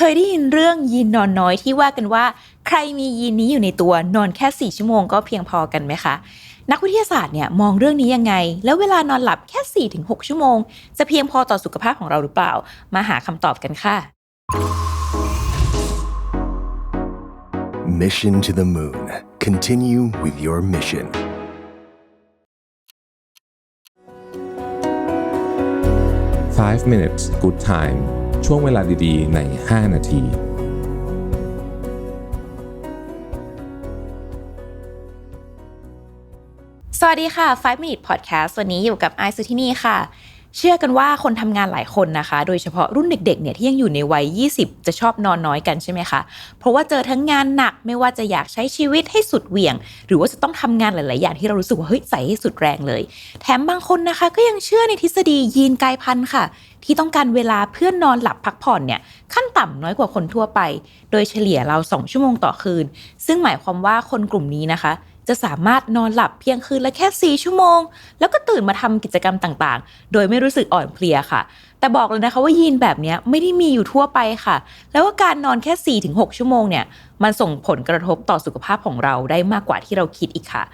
เคยได้ยินเรื่องยีนนอนน้อยที่ว่ากันว่า ใครมียีนนี้อยู่ในตัวนอนแค่ 4 ชั่วโมงก็เพียงพอกันไหมคะ นักวิทยาศาสตร์เนี่ยมองเรื่องนี้ยังไง แล้วเวลานอนหลับแค่ 4-6 ชั่วโมง จะเพียงพอต่อสุขภาพของเราหรือเปล่า มาหาคำตอบกันค่ะ Mission to the Moon. Continue with your mission. Five minutes good time ช่วงเวลาดีๆ ใน 5 นาทีสวัสดีค่ะ 5 Minute Podcast วันนี้อยู่กับไอซ์สุที่นี่ค่ะ เชื่อกันว่าคนทำงานหลายคนนะคะ โดยเฉพาะรุ่นเด็กๆเนี่ยที่ยังอยู่ในวัย 20 จะชอบนอนน้อยกันใช่ไหมคะ เพราะว่าเจอทั้งงานหนักไม่ว่าจะอยากใช้ชีวิตให้สุดเหวี่ยง หรือว่าจะต้องทำงานหลายๆ อย่างที่เรารู้สึกว่าเฮ้ยใส่ให้สุดแรงเลย แถมบางคนนะคะก็ยังเชื่อในทฤษฎียีนกายพันธุ์ค่ะ ที่ต้องการเวลาเพื่อนนอนหลับพักผ่อนเนี่ยขั้นต่ำน้อยกว่าคนทั่วไป โดยเฉลี่ยเรา 2 ชั่วโมงต่อคืน ซึ่งหมายความว่าคนกลุ่มนี้นะคะ จะสามารถนอนหลับเพียงคืนละแค่ 4 ชั่วโมง แล้วก็ตื่นมาทำกิจกรรมต่างๆ โดยไม่รู้สึกอ่อนเพลียค่ะ แต่บอกเลยนะคะว่ายีนแบบนี้ไม่ได้มีอยู่ทั่วไปค่ะ แล้วก็การนอนแค่ 4-6 ชั่วโมงเนี่ยมันส่งผลกระทบต่อสุขภาพของเราได้มากกว่าที่เราคิดอีกค่ะ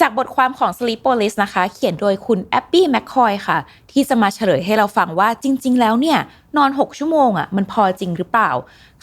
จากบทความของ Sleepolis นะคะ เขียนโดยคุณแอปปี้แมคคอยค่ะ ที่จะมาเฉลยให้เราฟังว่าจริง ๆ แล้วเนี่ย นอน 6 ชั่วโมงอะมันพอจริงหรือเปล่า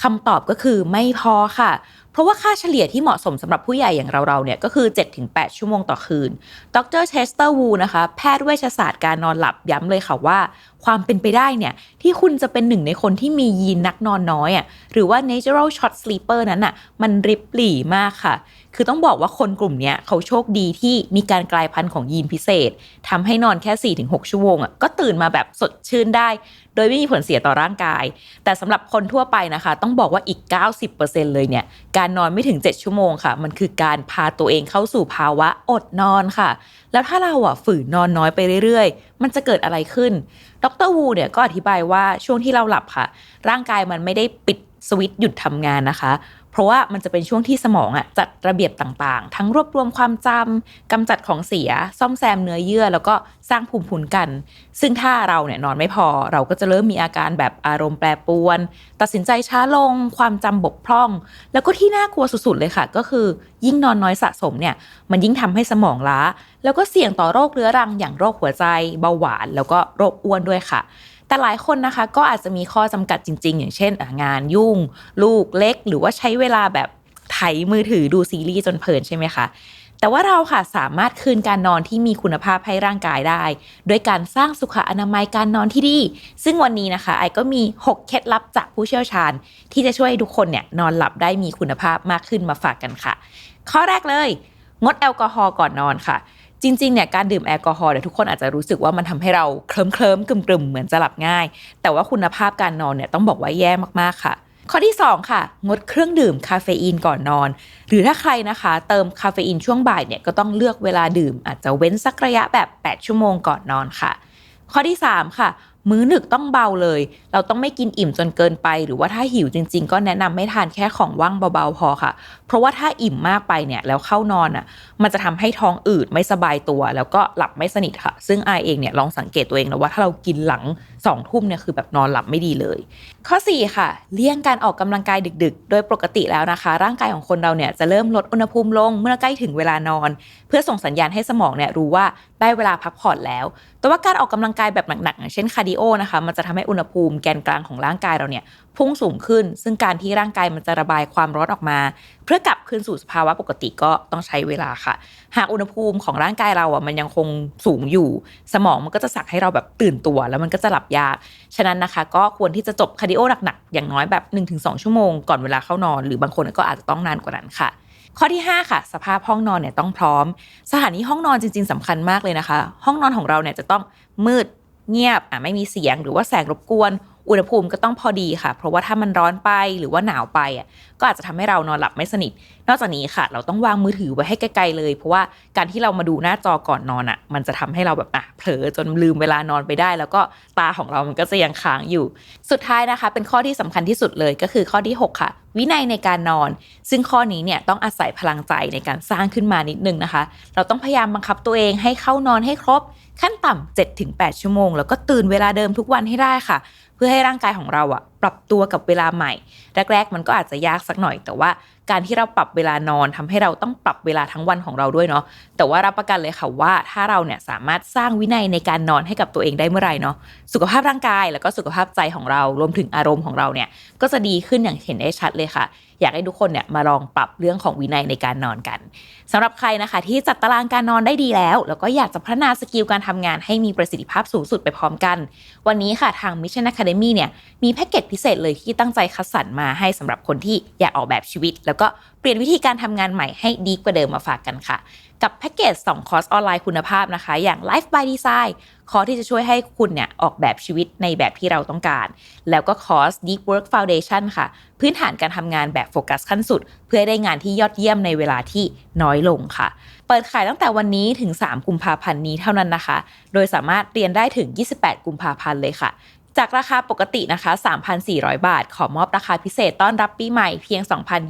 คำตอบก็คือไม่พอค่ะ เพราะว่าค่าเฉลี่ยที่เหมาะสมสำหรับผู้ใหญ่อย่างเราๆเนี่ยก็คือ 7-8 ชั่วโมงต่อคืน ดรเชสเตอร์วูนะคะ แพทย์เวชศาสตร์การนอนหลับย้ำเลยค่ะว่า ความเป็นไปได้เนี่ยที่คุณจะเป็นหนึ่งในคนที่มียีนนักนอนน้อยอะหรือว่า natural short sleeper นั้นอะมันริบหรี่มากค่ะ คือต้องบอกว่าคนกลุ่มนี้เขาโชคดีที่มีการกลายพันธุ์ของยีนพิเศษทำให้นอนแค่ 4-6 ชั่วโมงอะก็ตื่นมาแบบสดชื่นได้ โดยไม่มีผลเสียต่อร่างกาย แต่สำหรับคนทั่วไปนะคะ ต้องบอกว่าอีก 90%เลยเนี่ย การนอนไม่ถึง 7 ชั่วโมงค่ะ มันคือการพาตัวเองเข้าสู่ภาวะอดนอนค่ะ แล้วถ้าเราอะฝืนนอนน้อยไปเรื่อยๆ มันจะเกิดอะไรขึ้น ดรวูเนี่ยก็อธิบายว่าช่วงที่เราหลับค่ะ ร่างกายมันไม่ได้ปิดสวิตช์หยุดทำงานนะคะ เพราะว่ามันจะเป็นช่วงที่สมองอะจัดระเบียบต่างๆ ทั้งรวบรวมความจำกำจัดของเสีย ซ่อมแซมเนื้อเยื่อ แล้วก็สร้างภูมิคุ้มกัน ซึ่งถ้าเราเนี่ยนอนไม่พอ เราก็จะเริ่มมีอาการแบบอารมณ์แปรปรวน ตัดสินใจช้าลง ความจำบกพร่อง แล้วก็ที่น่ากลัวสุดๆเลยค่ะ ก็คือยิ่งนอนน้อยสะสมเนี่ยมันยิ่งทำให้สมองล้า แล้วก็เสี่ยงต่อโรคเรื้อรังอย่างโรคหัวใจ เบาหวาน แล้วก็โรคอ้วนด้วยค่ะ แต่หลายคนนะคะก็อาจจะมีข้อจำกัดจริง ๆ อย่างเช่นงานยุ่ง ลูกเล็ก หรือว่าใช้เวลาแบบไถมือถือดูซีรีส์จนเพลินใช่ไหมคะแต่ว่าเราค่ะสามารถคืนการนอนที่มีคุณภาพให้ร่างกายได้ด้วยการสร้างสุขอนามัยการนอนที่ดี ซึ่งวันนี้นะคะไอก็มี 6 เคล็ดลับจากผู้เชี่ยวชาญ ที่จะช่วยให้ทุกคนเนี่ยนอนหลับได้มีคุณภาพมากขึ้นมาฝากกันค่ะ ข้อแรกเลย งดแอลกอฮอล์ก่อนนอนค่ะ จริงๆเนี่ยการดื่มแอลกอฮอล์เนี่ยทุกคนอาจจะรู้สึกว่ามันทำให้เราเคลิ้มเคลิ้มๆกลุ่มๆเหมือนจะหลับง่าย แต่ว่าคุณภาพการนอนเนี่ยต้องบอกว่าแย่มากๆค่ะ ข้อที่ 2 ค่ะ งดเครื่องดื่มคาเฟอีนก่อนนอน หรือถ้าใครนะคะ เติมคาเฟอีนช่วงบ่ายเนี่ยก็ต้องเลือกเวลาดื่ม อาจจะเว้นสักระยะแบบ 8 ชั่วโมงก่อนนอนค่ะ ข้อที่ 3 ค่ะ มื้อหนึกต้องเบาเลย เราต้องไม่กินอิ่มจนเกินไป หรือว่าถ้าหิวจริง ๆ ก็แนะนำไม่ทานแค่ของว่างเบาๆพอค่ะ เพราะว่าถ้าอิ่มมากไปเนี่ยแล้วเข้านอนอะ มันจะทำให้ท้องอืดไม่สบายตัว แล้วก็หลับไม่สนิทค่ะ ซึ่งไอเองเนี่ยลองสังเกตตัวเองแล้วว่าถ้าเรากินหลังสองทุ่มเนี่ยคือแบบนอนหลับไม่ดีเลย ข้อ 4 ค่ะ เลี่ยงการออกกำลังกายดึก ๆ โดยปกติแล้วนะคะ ร่างกายของคนเราเนี่ยจะเริ่มลดอุณหภูมิลงเมื่อใกล้ถึงเวลานอน เพื่อส่งสัญญาณให้สมองเนี่ยรู้ว่าได้เวลาพักผ่อนแล้วแต่ว่าการออกกำลังกายแบบหนักๆอย่างเช่นคาร์ดิโอนะคะมันจะทำให้อุณหภูมิแกนกลางของร่างกายเราเนี่ยพุ่งสูงขึ้น ซึ่งการที่ร่างกายมันจะระบายความร้อนออกมา เพื่อกลับคืนสู่สภาวะปกติก็ต้องใช้เวลาค่ะ หากอุณหภูมิของร่างกายเราอะมันยังคงสูงอยู่ สมองมันก็จะสั่งให้เราแบบตื่นตัว แล้วมันก็จะหลับยาก ฉะนั้นนะคะ ก็ควรที่จะจบคาร์ดิโอหนักๆอย่างน้อยแบบ 1-2 ชั่วโมงก่อนเวลาเข้านอน หรือบางคนก็อาจจะต้องนานกว่านั้นค่ะ ข้อที่ 5 ค่ะ สภาพห้องนอนเนี่ยต้องพร้อม สถานีห้องนอนจริง ๆสำคัญมากเลยนะคะ ห้องนอนของเราเนี่ยจะต้องมืดเงียบอะไม่มีเสียงหรือว่าแสงรบกวน อุณหภูมิก็ต้องพอดีค่ะ เพราะว่าถ้ามันร้อนไปหรือว่าหนาวไปอะก็อาจจะทำให้เรานอนหลับไม่สนิท นอกจากนี้ค่ะ เราต้องวางมือถือไว้ให้ไกลๆเลย เพราะว่าการที่เรามาดูหน้าจอก่อนนอนอะ มันจะทำให้เราแบบอะเผลอจนลืมเวลานอนไปได้ แล้วก็ตาของเรามันก็จะยังค้างอยู่ สุดท้ายนะคะ เป็นข้อที่สำคัญที่สุดเลยก็คือข้อที่ 6 ค่ะ วินัยในการนอน ซึ่งข้อนี้เนี่ยต้องอาศัยพลังใจในการสร้างขึ้นมานิดนึงนะคะ เราต้องพยายามบังคับตัวเองให้เข้านอนให้ครบขั้นต่ำ7-8 ชั่วโมง แล้วก็ตื่นเวลาเดิมทุกวันให้ได้ค่ะ เพื่อให้ร่างกายของเราอะปรับตัวกับเวลาใหม่ แรก ๆ มันก็อาจจะยากสักหน่อย แต่ว่าการที่เราปรับเวลานอนทำให้เราต้องปรับเวลาทั้งวันของเราด้วยเนาะแต่ว่ารับประกันเลยค่ะว่าถ้าเราเนี่ยสามารถสร้างวินัยในการนอนให้กับตัวเองได้เมื่อไหร่เนาะสุขภาพร่างกายแล้วก็สุขภาพใจของเรารวมถึงอารมณ์ของเราเนี่ยก็จะดีขึ้นอย่างเห็นได้ชัดเลยค่ะ อยากให้ทุกคนเนี่ยมาลองปรับเรื่องของวินัยในการนอนกันสำหรับใครนะคะ ที่จัดตารางการนอนได้ดีแล้ว แล้วก็อยากจะพัฒนาสกิลการทำงานให้มีประสิทธิภาพสูงสุดไปพร้อมกัน วันนี้ค่ะทาง Mission Academy เนี่ยมีแพ็กเกจพิเศษเลยที่ตั้งใจคัดสรรมาให้สำหรับคนที่อยากออกแบบชีวิต แล้วก็เปลี่ยนวิธีการทำงานใหม่ให้ดีกว่าเดิมมาฝากกันค่ะกับแพ็กเกจ2คอร์สออนไลน์คุณภาพนะคะ อย่าง Life by Design คอร์สที่จะช่วยให้คุณเนี่ยออกแบบชีวิตในแบบที่เราต้องการ แล้วก็คอร์ส Deep Work Foundation ค่ะ พื้นฐานการทำงานแบบโฟกัสขั้นสุด เพื่อให้ได้งานที่ยอดเยี่ยมในเวลาที่น้อยลงค่ะ เปิดขายตั้งแต่วันนี้ถึง 3 กุมภาพันธ์นี้เท่านั้นนะคะ โดยสามารถเรียนได้ถึง 28 กุมภาพันธ์เลยค่ะจากราคาปกตินะคะ 3,400 บาท ขอมอบราคาพิเศษต้อนรับปีใหม่เพียง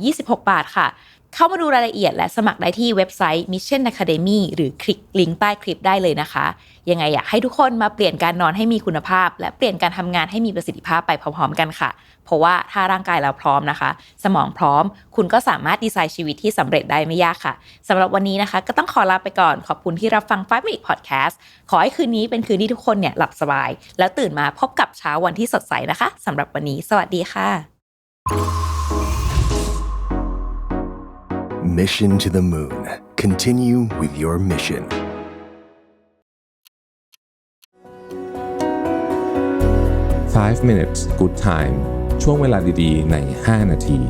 2,026 บาทค่ะ เข้ามาดูรายละเอียดและสมัครได้ที่เว็บไซต์ Mission Academy หรือคลิกลิงก์ใต้คลิปได้เลยนะคะ ยังไงอยากให้ทุกคนมาเปลี่ยนการนอนให้มีคุณภาพ และเปลี่ยนการทำงานให้มีประสิทธิภาพไปพร้อมๆกันค่ะ เพราะว่าถ้าร่างกายเราพร้อมนะคะ สมองพร้อม คุณก็สามารถดีไซน์ชีวิตที่สำเร็จได้ไม่ยากค่ะสำหรับวันนี้นะคะ ก็ต้องขอลาไปก่อนขอบคุณที่รับฟัง 5 Minute Podcast ขอให้คืนนี้เป็นคืนที่ทุกคนเนี่ยหลับสบาย แล้วตื่นมาพบกับเช้าวันที่สดใสนะคะสำหรับวันนี้ สวัสดีค่ะ Mission to the moon. Continue with your mission. Five minutes good time ช่วงเวลาดีๆ ใน 5 นาที